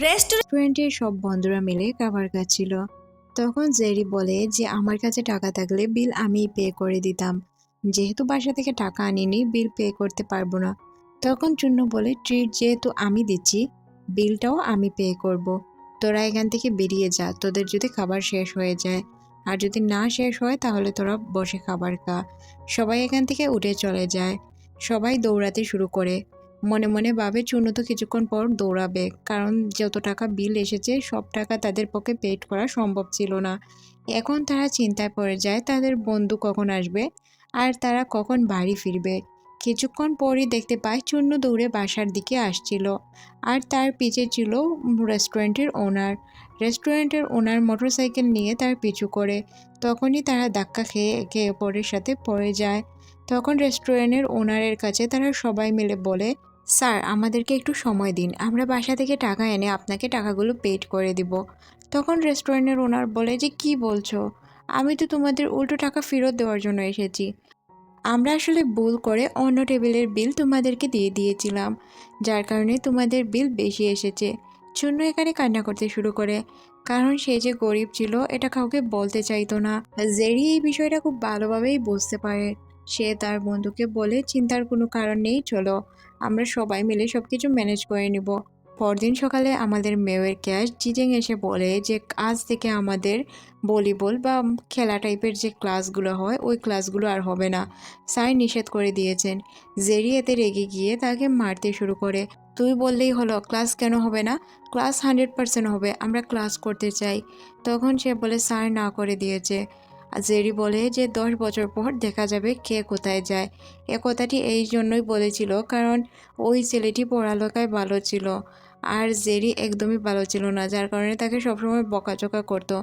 রেস্টুরেন্টে সব বন্ধুরা মিলে খাবার খাচ্ছিল। তখন জেরি বলে যে, আমার কাছে টাকা থাকলে বিল আমি পে করে দিতাম। যেহেতু বাসা থেকে টাকা আনিনি, বিল পে করতে পারব না। তখন চূন্য বলে, ট্রিট যেহেতু আমি দিচ্ছি, বিলটাও আমি পে করব। তোরা এখান থেকে বেরিয়ে যা, তোদের যদি খাবার শেষ হয়ে যায়। আর যদি না শেষ হয়, তাহলে তোরা বসে খাবার খা। সবাই এখান থেকে উঠে চলে যায়। সবাই দৌড়াতে শুরু করে। মনে মনে ভাবে চুনু তো কিছুক্ষণ পর দৌড়াবে, কারণ যত টাকা বিল এসেছে, সব টাকা তাদের পক্ষে পেড করা সম্ভব ছিল না। এখন তারা চিন্তায় পড়ে যায়, তাদের বন্ধু কখন আসবে আর তারা কখন বাড়ি ফিরবে। কিছুক্ষণ পরই দেখতে পায় চূন্য দৌড়ে বাসার দিকে আসছিল আর তার পিছে ছিল রেস্টুরেন্টের ওনার। রেস্টুরেন্টের ওনার মোটরসাইকেল নিয়ে তার পিছু করে। তখনই তারা ধাক্কা খেয়ে একে অপরের সাথে পড়ে যায়। তখন রেস্টুরেন্টের ওনারের কাছে তারা সবাই মিলে বলে, স্যার, আমাদেরকে একটু সময় দিন। আমরা বাসা থেকে টাকা এনে আপনাকে টাকাগুলো পেড করে দিব। তখন রেস্টুরেন্টের ওনার বলে, যে কি বলছো? আমি তো তোমাদের উল্টো টাকা ফেরত দেওয়ার জন্য এসেছি। আমরা আসলে ভুল করে অন্য টেবিলের বিল তোমাদেরকে দিয়ে দিয়েছিলাম, যার কারণে তোমাদের বিল বেশি এসেছে। চূন্য এখানে কান্না করতে শুরু করে। কারণ সে যে গরিব ছিল, এটা কাউকে বলতে চাইতো না। জেরি এই বিষয়টা খুব ভালোভাবেই বুঝতে পারে। সে তার বন্ধুকে বলে, চিন্তার কোনো কারণ নেই, চলো। আমরা সবাই মিলে সব কিছু ম্যানেজ করে নিব। পরদিন সকালে আমাদের মেয়ের ক্যাশ জিজেং এসে বলে যে, আজ থেকে আমাদের ভলিবল বা খেলা টাইপের যে ক্লাসগুলো হয়, ওই ক্লাসগুলো আর হবে না। স্যার নিষেধ করে দিয়েছেন। জেরি এতে রেগে গিয়ে তাকে মারতে শুরু করে, তুই বললেই হলো, ক্লাস কেন হবে না? ক্লাস হান্ড্রেড পার্সেন্ট হবে, আমরা ক্লাস করতে চাই। তখন সে বলে, স্যার না করে দিয়েছে। আর জেরি বলে যে দশ বছর পর দেখা যাবে কে কোথায় যায়। এ কথাটি এই জন্যই বলেছিল, কারণ ওই ছেলেটি পড়ালেখায় ভালো ছিল। আর জেরি একদমই ভালো ছিল না, যার কারণে তাকে সবসময় বকাচকা করতো।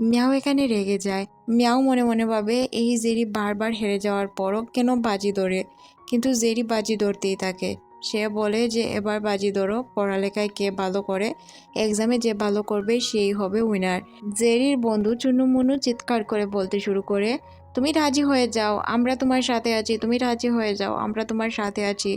মিয়াও এখানে রেগে যায়। মিয়াও মনে মনে ভাবে, এই জেরি বারবার হেরে যাওয়ার পরও কেন বাজি ধরে? কিন্তু জেরি বাজি ধরতেই থাকে। সে বলে যে, এবার বাজি ধরো, পড়ালেখায় কে ভালো করে? এক্সামে যে ভালো করবে, সেই হবে উইনার জেরির বন্ধু চুনুমুনু চিৎকার করে বলতে শুরু করে, তুমি রাজি হয়ে যাও, আমরা তোমার সাথে আছি, তুমি রাজি হয়ে যাও, আমরা তোমার সাথে আছি।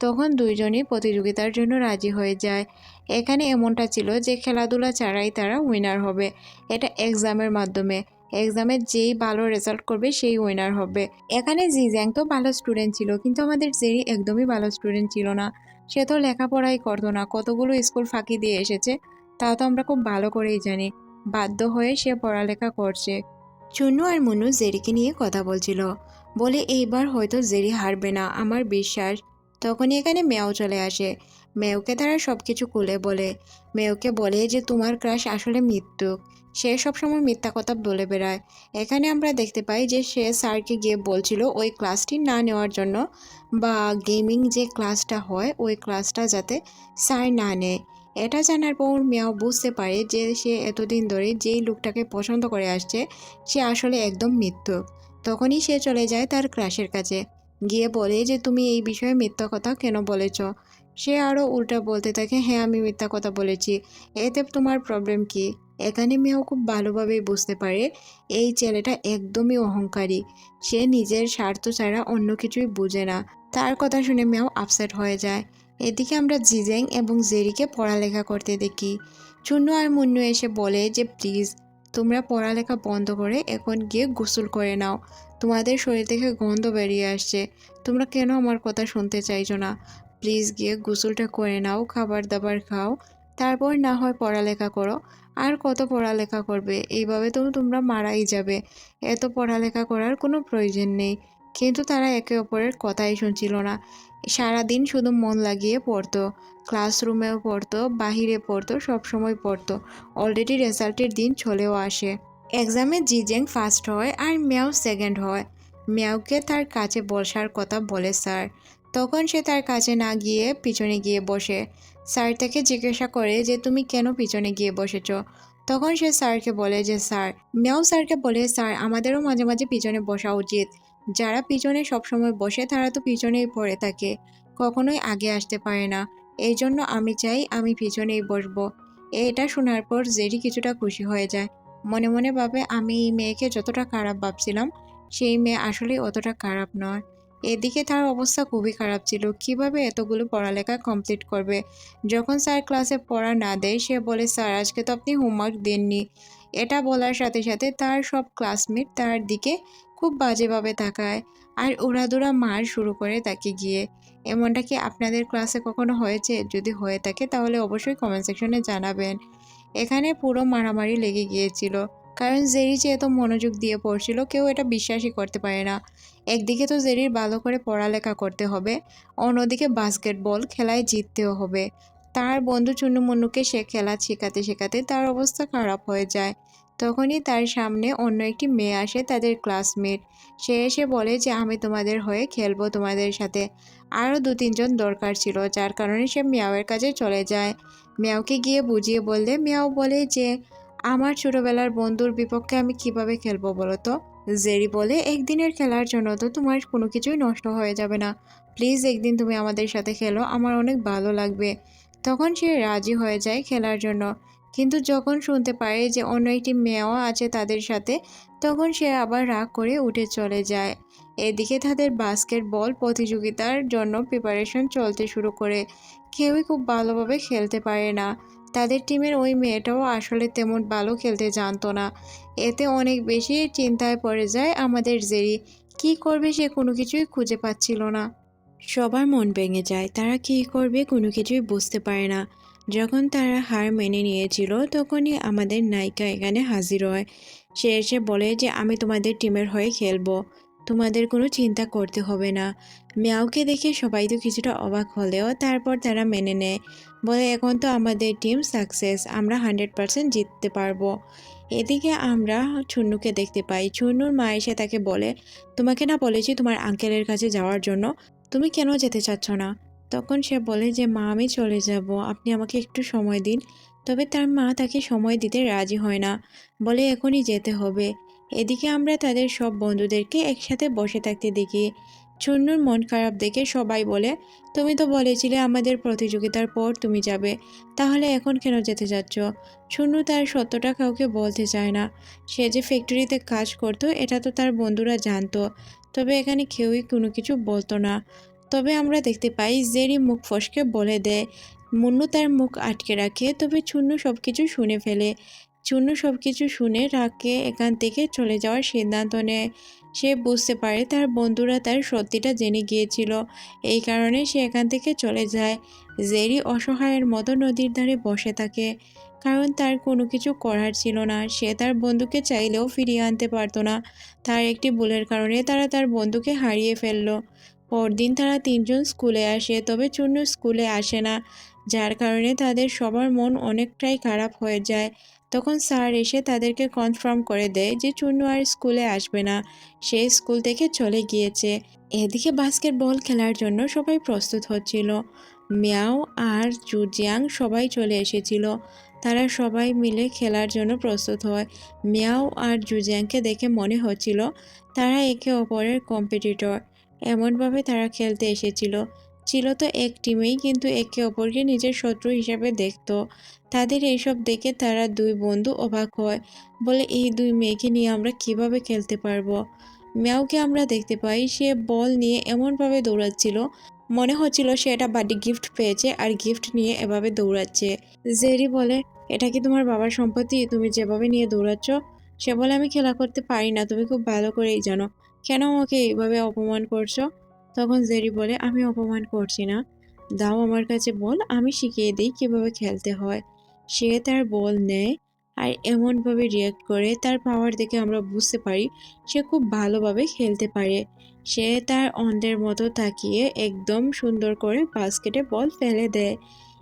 তখন দুইজনই প্রতিযোগিতার জন্য রাজি হয়ে যায়। এখানে এমনটা ছিল যে, খেলাধুলা ছাড়াই তারা উইনার হবে। এটা এক্সামের মাধ্যমে। এক্সামে যেই ভালো রেজাল্ট করবে, সেই উইনার হবে। এখানে জি জ্যাং তো ভালো স্টুডেন্ট ছিল, কিন্তু আমাদের জেরি একদমই ভালো স্টুডেন্ট ছিল না। সে তো লেখাপড়াই করতো না, কতগুলো স্কুল ফাঁকি দিয়ে এসেছে, তা তো আমরা খুব ভালো করেই জানি। বাধ্য হয়ে সে পড়ালেখা করছে। চুন্নু আর মুন্নু জেরিকে নিয়ে কথা বলছিল। বলে, এইবার হয়তো জেরি হারবে না, আমার বিশ্বাস। তখনই এখানে মেয়াও চলে আসে। মেয়কে তারা সব কিছু খুলে বলে। মেয়কে বলে যে, তোমার ক্রাশ আসলে মৃত্যু। সে সবসময় মিথ্যা কথা বলে বেড়ায়। এখানে আমরা দেখতে পাই যে, সে স্যারকে গিয়ে বলছিল, ওই ক্লাসটি না নেওয়ার জন্য বা গেমিং যে ক্লাসটা হয়, ওই ক্লাসটা যাতে স্যার না নেয়। এটা জানার পর মিয়াও বুঝতে পারে যে, সে এতদিন ধরে যেই লোকটাকে পছন্দ করে আসছে, সে আসলে একদম মৃত্যু। তখনই সে চলে যায় তার ক্রাশের কাছে। গিয়ে বলে যে, তুমি এই বিষয়ে মিথ্যা কথা কেন বলেছ? সে আরও উল্টা বলতে থাকে হ্যাঁ আমি মিথ্যা কথা বলেছি। এতে তোমার প্রবলেম কি? এখানে মেয়েও খুব ভালোভাবেই বুঝতে পারে, এই ছেলেটা একদমই অহংকারী। সে নিজের স্বার্থ ছাড়া অন্য কিছুই বুঝে না। তার কথা শুনে মেয়েও আপসেট হয়ে যায়। এদিকে আমরা জিজেং এবং জেরিকে পড়ালেখা করতে দেখি। চুন্নু আর মুন্নু এসে বলে যে, প্লিজ, তোমরা পড়ালেখা বন্ধ করে এখন গিয়ে গোসল করে নাও। তোমাদের শরীর থেকে গন্ধ বেরিয়ে আসছে। তোমরা কেন আমার কথা শুনতে চাইছো না? প্লিজ গিয়ে গোসলটা করে নাও, খাবার দাবার খাও। তারপর না হয় পড়ালেখা করো। আর কত পড়ালেখা করবে? এইভাবে তো তোমরা মারাই যাবে। এত পড়ালেখা করার কোনো প্রয়োজন নেই। কিন্তু তারা একে অপরের কথাই শুনছিল না। সারাদিন শুধু মন লাগিয়ে পড়তো। ক্লাসরুমেও পড়তো, বাহিরে পড়তো, সবসময় পড়তো। অলরেডি রেজাল্টের দিন চলেও আসে। এক্সামে জিজেং ফার্স্ট হয় আর মেয়াও সেকেন্ড হয়। মেয়াওকে তার কাছে বসার কথা বলে স্যার তখন সে তার কাছে না গিয়ে পিছনে গিয়ে বসে। স্যার তাকে জিজ্ঞাসা করে যে, তুমি কেন পিছনে গিয়ে বসেছ? তখন সে স্যারকে বলে যে, স্যার, মেয়াও স্যারকে বলে, স্যার, আমাদেরও মাঝে মাঝে পিছনে বসা উচিত। যারা পিছনে সবসময় বসে, তারা তো পিছনেই পড়ে থাকে। কখনোই আগে আসতে পারে না। এই জন্য আমি চাই আমি পিছনেই বসবো। এটা শোনার পর জেরি কিছুটা খুশি হয়ে যায়। মনে মনে ভাবে, আমি এই মেয়েকে যতটা খারাপ ভাবছিলাম, সেই মেয়ে আসলে অতটা খারাপ নয়। এদিকে তার অবস্থা খুবই খারাপ ছিল। কীভাবে এতগুলো পড়ালেখা কমপ্লিট করবে? যখন স্যার ক্লাসে পড়া না দেয়, সে বলে, স্যার, আজকে তো আপনি হোমওয়ার্ক দেননি। এটা বলার সাথে সাথে তার সব ক্লাসমেট তার দিকে খুব বাজেভাবে তাকায় আর উড়াদুরা মার শুরু করে তাকে গিয়ে। এমনটা কি আপনাদের ক্লাসে কখনো হয়েছে? যদি হয়ে থাকে, তাহলে অবশ্যই কমেন্ট সেকশনে জানাবেন। এখানে পুরো মারামারি লেগে গিয়েছিল। কারণ জেরি যেহেতু মনোযোগ দিয়ে পড়ছিল, কেউ এটা বিশ্বাসই করতে পারে না। একদিকে তো জেরির ভালো করে পড়ালেখা করতে হবে, অন্যদিকে বাস্কেটবল খেলায় জিততেও হবে। তার বন্ধু চুন্নুমুন্নুকে সে খেলা শেখাতে শেখাতে তার অবস্থা খারাপ হয়ে যায়। তখনই তার সামনে অন্য একটি মেয়ে আসে তাদের ক্লাসমেট। সে এসে বলে যে, আমি তোমাদের হয়ে খেলব তোমাদের সাথে। আরও দু তিনজন দরকার ছিল, যার কারণে সে মিয়াওয়ের কাছে চলে যায়। মিয়াওকে গিয়ে বুঝিয়ে বললে, মিয়াও বলে যে আমার ছোটবেলার বন্ধুর বিপক্ষে আমি কীভাবে খেলব বলো তো? জেরি বলে, একদিনের খেলার জন্য তো তোমার কোনো কিছুই নষ্ট হয়ে যাবে না। প্লিজ একদিন তুমি আমাদের সাথে খেলো, আমার অনেক ভালো লাগবে। তখন সে রাজি হয়ে যায় খেলার জন্য। কিন্তু যখন শুনতে পারে যে অন্য একটি মেয়েও আছে তাদের সাথে, তখন সে আবার রাগ করে উঠে চলে যায়। এদিকে তাদের বাস্কেটবল প্রতিযোগিতার জন্য প্রিপারেশন চলতে শুরু করে। কেউই খুব ভালোভাবে খেলতে পারে না। তাদের টিমের ওই মেয়েটাও আসলে তেমন ভালো খেলতে জানতো না। এতে অনেক বেশি চিন্তায় পড়ে যায় আমাদের জেরি। কি করবে সে কোনো কিছুই খুঁজে পাচ্ছিল না। সবার মন ভেঙে যায়, তারা কী করবে কোনো কিছুই বুঝতে পারে না। যখন তারা হার মেনে নিয়েছিল, তখনই আমাদের নায়িকা এখানে হাজির হয়। সে এসে বলে যে, আমি তোমাদের টিমের হয়ে খেলব। তোমাদের কোনো চিন্তা করতে হবে না। মিয়াওকে দেখে সবাই তো কিছুটা অবাক হলেও তারপর তারা মেনে নেয়। বলে, এখন তো আমাদের টিম সাকসেস আমরা হান্ড্রেড পারসেন্ট জিততে পারব। এদিকে আমরা ছুন্নুকে দেখতে পাই। ছুন্নুর মা এসে তাকে বলে, তোমাকে না বলেছি তোমার আঙ্কেলের কাছে যাওয়ার জন্য? তুমি কেন যেতে চাচ্ছ না? তখন সে বলে যে, মা, আমি চলে যাব। আপনি আমাকে একটু সময় দিন। তবে তার মা তাকে সময় দিতে রাজি হয় না। বলে, এখনই যেতে হবে। এদিকে আমরা তাদের সব বন্ধুদেরকে একসাথে বসে থাকতে দেখি। চুন্নুর মন খারাপ দেখে সবাই বলে, তুমি তো বলেছিলে আমাদের প্রতিযোগিতার পর তুমি যাবে, তাহলে এখন কেন যেতে যাচ্ছ? চুন্নু তার সত্যটা কাউকে বলতে চায় না। সে যে ফ্যাক্টরিতে কাজ করতো, এটা তো তার বন্ধুরা জানতো, তবে এখানে কেউই কোনো কিছু বলতো না। তবে আমরা দেখতে পাই, জেরি মুখ ফসকে বলে দেয়, মুন্নু তার মুখ আটকে রাখে, তবে চুন্নু সব কিছু শুনে ফেলে। চুন্নু সব কিছু শুনে রাগকে এখান থেকে চলে যাওয়ার সিদ্ধান্ত নেয়। সে বুঝতে পারে তার বন্ধুরা তার সত্যিটা জেনে গিয়েছিল। এই কারণে সে এখান থেকে চলে যায়। জেরি অসহায়ের মতো নদীর ধারে বসে থাকে। কারণ তার কোনো কিছু করার ছিল না। সে তার বন্ধুকে চাইলেও ফিরিয়ে আনতে পারতো না। তার একটি ভুলের কারণে তারা তার বন্ধুকে হারিয়ে ফেলল। পরদিন তারা তিনজন স্কুলে আসে, তবে চুন্নু স্কুলে আসে না। যার কারণে তাদের সবার মন অনেকটাই খারাপ হয়ে যায়। তখন স্যার এসে তাদেরকে কনফার্ম করে দেয় যে চুন্নু আর স্কুলে আসবে না। সে স্কুল থেকে চলে গিয়েছে। এদিকে বাস্কেটবল খেলার জন্য সবাই প্রস্তুত হচ্ছিল। মিয়াও আর জুজিয়াং সবাই চলে এসেছিল। তারা সবাই মিলে খেলার জন্য প্রস্তুত হয়। মিয়াও আর জুজিয়াংকে দেখে মনে হচ্ছিল তারা একে অপরের কম্পিটিটর এমনভাবে তারা খেলতে এসেছিল। ছিল তো এক টিমেই, কিন্তু একে অপরকে নিজের শত্রু হিসাবে দেখতো। তাদের এইসব দেখে তারা দুই বন্ধু অবাক হয়, বলে, এই দুই মেয়েকে নিয়ে আমরা কীভাবে খেলতে পারব? ম্যাওকে আমরা দেখতে পাই, সে বল নিয়ে এমনভাবে দৌড়াচ্ছিল। মনে হচ্ছিল সে এটা বার্থডে গিফট পেয়েছে আর গিফট নিয়ে এভাবে দৌড়াচ্ছে। জেরি বলে, এটা কি তোমার বাবার সম্পত্তি? তুমি যেভাবে নিয়ে দৌড়াচ্ছ, সে বলে, আমি খেলা করতে পারি না, তুমি খুব ভালো করেই জানো। কেন আমাকে এইভাবে অপমান করছ? তখন জেরি বলে, আমি অপমান করছি না। দাও আমার কাছে বল, আমি শিখিয়ে দিই কীভাবে খেলতে হয়। সে তার বল নেয় আর এমনভাবে রিয়াক্ট করে, তার পাওয়ার দেখে আমরা বুঝতে পারি সে খুব ভালোভাবে খেলতে পারে। সে তার অন্ধের মতো তাকিয়ে একদম সুন্দর করে বাস্কেটে বল ফেলে দেয়।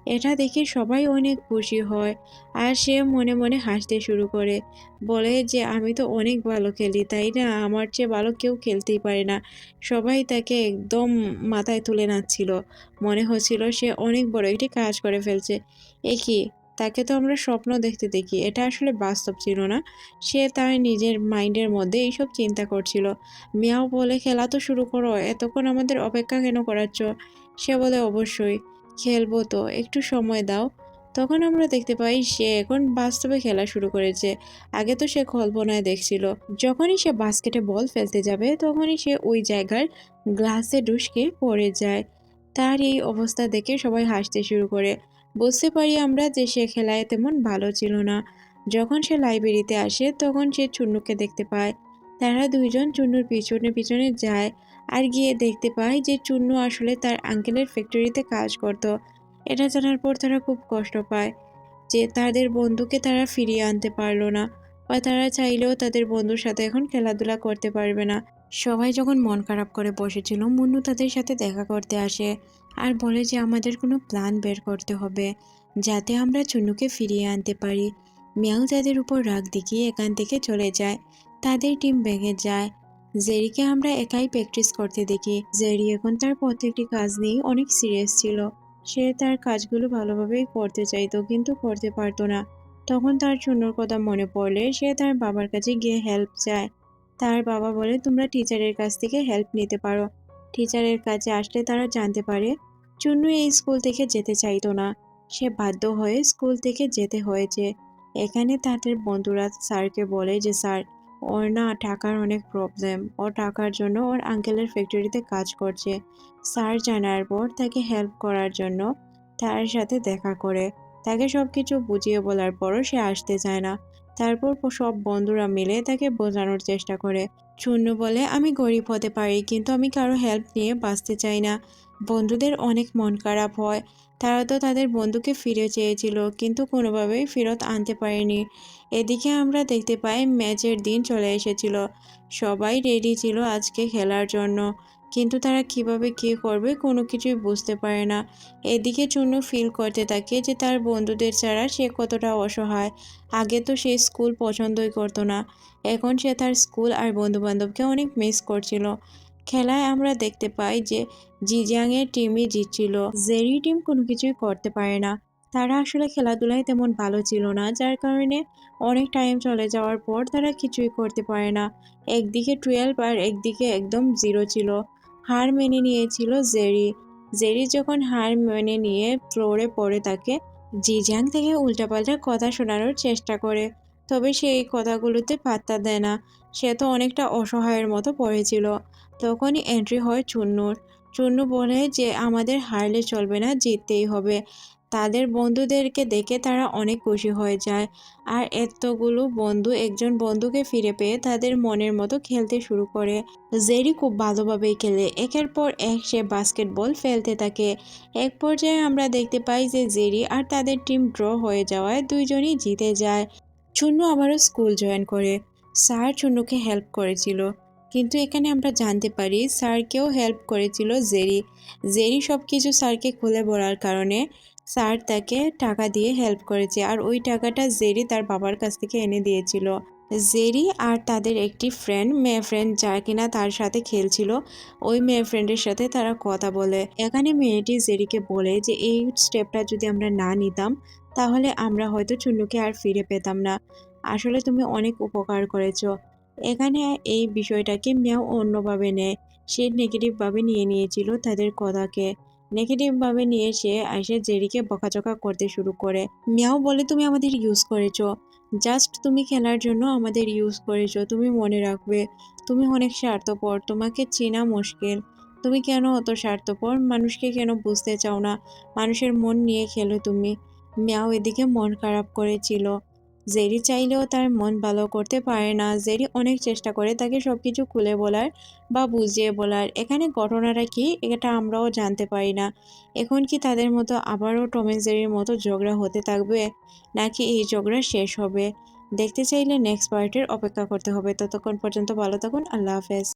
এটা দেখে সবাই অনেক খুশি হয়। আর সে মনে মনে হাসতে শুরু করে। বলে যে, আমি তো অনেক ভালো খেলি, তাই না? আমার চেয়ে ভালো কেউ খেলতেই পারে না। সবাই তাকে একদম মাথায় তুলে নাচ্ছিল। মনে হচ্ছিল সে অনেক বড় একটি কাজ করে ফেলছে। এ কি? তাকে তো আমরা স্বপ্ন দেখতে দেখি। এটা আসলে বাস্তব ছিল না। সে তার নিজের মাইন্ডের মধ্যে এইসব চিন্তা করছিল। মিয়াও বলে, খেলা তো শুরু করো, এতক্ষণ আমাদের অপেক্ষা কেন করাচ্ছ? সে বলে, অবশ্যই। খেলব তো, একটু সময় দাও। তখন আমরা দেখতে পাই সে এখন বাস্তবে খেলা শুরু করেছে। আগে তো সে কল্পনায় দেখছিল, যখনই সে বাস্কেটে বল ফেলতে যাবে, তখনই সে ওই জায়গার গ্লাসে ডুসকে পড়ে যায়। তার এই অবস্থা দেখে সবাই হাসতে শুরু করে। বুঝতে পারি আমরা যে সে খেলায় তেমন ভালো ছিল না। যখন সে লাইব্রেরিতে আসে, তখন সে চুন্নুকে দেখতে পায়। তারা দুইজন চুন্নুর পিছনে পিছনে যায় আর গিয়ে দেখতে পায় যে চুন্নু আসলে তার আঙ্কেলের ফ্যাক্টরিতে কাজ করত। এটা জানার পর তারা খুব কষ্ট পায় যে তাদের বন্ধুকে তারা ফিরিয়ে আনতে পারল না বা তারা চাইলেও তাদের বন্ধুর সাথে এখন খেলাধুলা করতে পারবে না। সবাই যখন মন খারাপ করে বসেছিল, মুন্নু তাদের সাথে দেখা করতে আসে আর বলে যে আমাদের কোনো প্ল্যান বের করতে হবে যাতে আমরা চুন্নুকে ফিরিয়ে আনতে পারি। মিয়াও তাদের উপর রাগ দেখিয়ে এখান থেকে চলে যায়। তাদের টিম ভেঙে যায়। জেরিকে আমরা একাই প্র্যাকটিস করতে দেখি। জেরি এখন তার প্রত্যেকটি কাজ নিয়ে অনেক সিরিয়াস ছিল। সে তার কাজগুলো ভালোভাবেই করতে চাইতো কিন্তু করতে পারতো না। তখন তার চুন্নুর কথা মনে পড়লে সে তার বাবার কাছে গিয়ে হেল্প চায়। তার বাবা বলে, তোমরা টিচারের কাছ থেকে হেল্প নিতে পারো। টিচারের কাছে আসলে তারা জানতে পারে চুন্নু এই স্কুল থেকে যেতে চাইতো না। সে বাধ্য হয়ে স্কুল থেকে যেতে হয়েছে। এখানে তাদের বন্ধুরা স্যারকে বলে যে, স্যার ওর না টাকার অনেক প্রবলেম ও টাকার জন্য ওর আঙ্কেলের ফ্যাক্টরিতে কাজ করছে। স্যার জানার পর তাকে হেল্প করার জন্য তার সাথে দেখা করে। তাকে সব কিছু বুঝিয়ে বলার পরও সে আসতে চায় না। তারপর সব বন্ধুরা মিলে তাকে বোঝানোর চেষ্টা করে। চূন্য বলে, আমি গরিব হতে পারি, কিন্তু আমি কারও হেল্প নিয়ে বাঁচতে চাই না। বন্ধুদের অনেক মন খারাপ হয়। তারা তো তাদের বন্ধুকে ফিরে চেয়েছিল, কিন্তু কোনোভাবেই ফেরত আনতে পারেনি। এদিকে আমরা দেখতে পাই ম্যাচের দিন চলে এসেছিল। সবাই রেডি ছিল আজকে খেলার জন্য, কিন্তু তারা কীভাবে কী করবে কোনো কিছুই বুঝতে পারে না। এদিকে চুনু ফিল করতে থাকে যে তার বন্ধুদের ছাড়া সে কতটা অসহায়। আগে তো সে স্কুল পছন্দই করতো না, এখন সে তার স্কুল আর বন্ধুবান্ধবকে অনেক মিস করছিল। খেলায় আমরা দেখতে পাই যে জিজিয়াংয়ের টিমই জিতছিল। জেরি টিম কোনো কিছুই করতে পারে না। তারা আসলে খেলাধুলায় তেমন ভালো ছিল না, যার কারণে অনেক টাইম চলে যাওয়ার পর তারা কিছুই করতে পারে না। একদিকে টুয়েলভ আর একদিকে একদম জিরো ছিল। হার মেনে নিয়েছিল জেরি। জেরি যখন হার মেনে নিয়ে ফ্লোরে পড়ে তাকে জিজাং থেকে উল্টাপাল্টা কথা শোনানোর চেষ্টা করে। তবে সেই কথাগুলোতে পাত্তা দেয় না। সে তো অনেকটা অসহায়ের মতো পড়েছিল। তখনই এন্ট্রি হয় চুন্নুর। চুন্নু বলে যে, আমাদের হারলে চলবে না, জিততেই হবে। তাদের বন্ধুদেরকে দেখে তারা অনেক খুশি হয়ে যায়। আর এতগুলো বন্ধু একজন বন্ধুকে ফিরে পেয়ে তাদের মনের মতো খেলতে শুরু করে। জেরি খুব ভালোভাবেই খেলে। একের পর এক সে বাস্কেটবল ফেলতে থাকে। এক পর্যায়ে আমরা দেখতে পাই যে, জেরি আর তাদের টিম ড্র হয়ে যাওয়ায় দুইজনই জিতে যায়। চুন্নু আবারও স্কুল জয়েন করে। স্যার চুন্নুকে হেল্প করেছিল। কিন্তু এখানে আমরা জানতে পারি স্যারকেও হেল্প করেছিল জেরি। জেরি সব কিছু স্যারকে খুলে বলার কারণে স্যার তাকে টাকা দিয়ে হেল্প করেছে আর ওই টাকাটা জেরি তার বাবার কাছ থেকে এনে দিয়েছিল। জেরি আর তাদের একটি ফ্রেন্ড মেয়ে ফ্রেন্ড যার কিনা তার সাথে খেলছিল, ওই মেয়ে ফ্রেন্ডের সাথে তারা কথা বলে। এখানে মেয়েটি জেরিকে বলে যে, এই স্টেপটা যদি আমরা না নিতাম, তাহলে আমরা হয়তো চুন্নুকে আর ফিরে পেতাম না। আসলে তুমি অনেক উপকার করেছ। এখানে এই বিষয়টাকে মেয়াও অন্যভাবে নেয়। সে নেগেটিভভাবে নিয়ে নিয়েছিল তাদের কথাকে। নেগেটিভভাবে নিয়ে সে এসে জেরিকে বকাচকা করতে শুরু করে। মিয়াও বলে, তুমি আমাদের ইউজ করেছ। জাস্ট তুমি খেলার জন্য আমাদের ইউজ করেছ। তুমি মনে রাখবে। তুমি অনেক স্বার্থপর। তোমাকে চেনা মুশকিল। তুমি কেন অত স্বার্থপর? মানুষকে কেন বুঝতে চাও না? মানুষের মন নিয়ে খেলো তুমি। মিয়াও এদিকে মন খারাপ করেছিল। জেরি চাইলেও তার মন ভালো করতে পারে না। জেরি অনেক চেষ্টা করে তাকে সব কিছু খুলে বলার বা বুঝিয়ে বলার। এখানে ঘটনাটা কি এটা আমরাও জানতে পারি না। এখন কি তাদের মতো আবারও টমেন জেরির মতো ঝগড়া হতে থাকবে? নাকি এই ঝগড়া শেষ হবে? দেখতে চাইলে নেক্সট পার্টের অপেক্ষা করতে হবে। ততক্ষণ পর্যন্ত ভালো থাকুন। আল্লাহ হাফেজ।